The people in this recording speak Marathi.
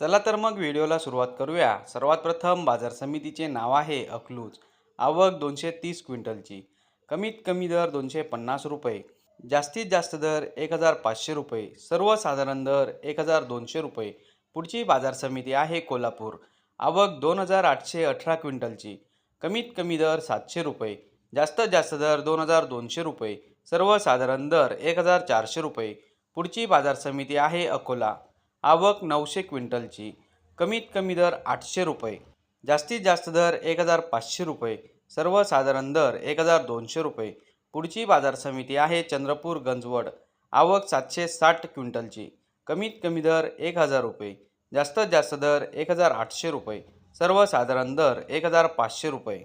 चला तर मग व्हिडिओला सुरुवात करूया. सर्वात प्रथम बाजार समितीचे नाव आहे अकलूज. आवक दोनशे तीस क्विंटलची. कमीत कमी दर दोनशे पन्नास रुपये. जास्तीत जास्त दर एक हजार पाचशे रुपये. सर्वसाधारण दर एक हजार दोनशे रुपये. पुढची बाजार समिती आहे कोल्हापूर. आवक दोन हजार आठशे अठरा क्विंटलची. कमीत कमी दर सातशे रुपये. जास्तीत जास्त दर दोन हजार दोनशे रुपये. सर्वसाधारण दर एक हजार चारशे रुपये. पुढची बाजार समिती आहे अकोला. आवक नऊशे क्विंटलची. कमीत कमी दर आठशे रुपये. जास्तीत जास्त दर एक हजार पाचशे रुपये. सर्वसाधारण दर एक हजार दोनशे रुपये. पुढची बाजार समिती आहे चंद्रपूर गंजवड. आवक सातशे साठ क्विंटलची. कमीत कमी दर एक हजार रुपये. जास्तीत जास्त दर एक हजार आठशे रुपये. सर्वसाधारण दर एक हजार पाचशे रुपये.